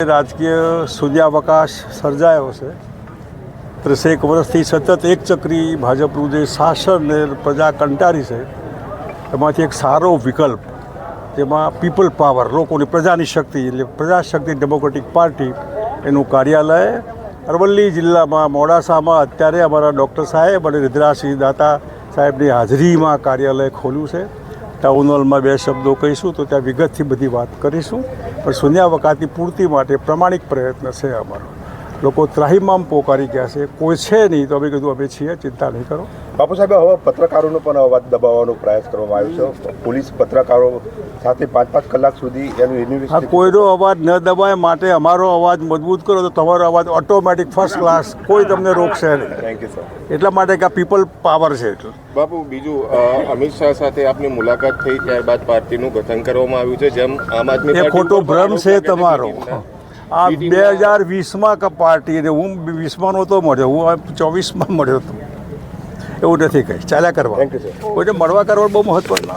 રાજકીય સૂર્યાવકાશ સર્જાયો છે. ત્રીસેક વર્ષથી સતત એક ચક્રી ભાજપનું જે શાસન ને પ્રજા કંટારી છે. એમાંથી એક સારો વિકલ્પ, જેમાં પીપલ પાવર, લોકોની પ્રજાની શક્તિ, એટલે પ્રજાશક્તિ ડેમોક્રેટિક પાર્ટી, એનું કાર્યાલય અરવલ્લી જિલ્લામાં મોડાસામાં અત્યારે અમારા ડૉક્ટર સાહેબ અને રુદ્રાસિંહ દાતા સાહેબની હાજરીમાં કાર્યાલય ખોલ્યું છે. ટાઉન હોલમાં બે શબ્દો કહીશું તો ત્યાં વિગતથી બધી વાત કરીશું. પણ શૂન્યાવકાતી પૂર્તિ માટે પ્રમાણિક પ્રયત્ન છે અમારો. લોકો ત્રાહિમામ પોકારી ગયા છે. કોઈ છે નહીં તો અમે કીધું અમે છીએ ચિંતા નહીં કરો. બાપુ સાહેબ હવે પત્રકારોનો પણ અવાજ દબાવવાનો પ્રયાસ કરવામાં આવ્યો છે. પોલીસ પત્રકારો સાથે પાંચ પાંચ કલાક સુધી એનું ઇન્વેસ્ટ કોઈનો અવાજ ન દબાય માટે અમારો અવાજ મજબૂત કરો તો તમારો અવાજ ઓટોમેટિક ફર્સ્ટ ક્લાસ કોઈ તમને રોકશે નહીં. થેન્ક યુ સર એટલા માટે કે આ પીપલ પાવર છે એટલે. બાપુ બીજું અમિત શાહ સાથે આપની મુલાકાત થઈ ત્યારબાદ પાર્ટીનું ગઠન કરવામાં આવ્યું છે. જેમ આમ આદમી એ ખોટો ભ્રમ છે તમારો. આ બે હજાર વીસમાં ક પાર્ટી એટલે હું વીસમાં નહોતો મળ્યો. હું ચોવીસમાં મળ્યો હતો. એવું નથી કંઈ. ચાલ્યા કરવા. કોઈને મળવા કરવા બહુ મહત્વ ના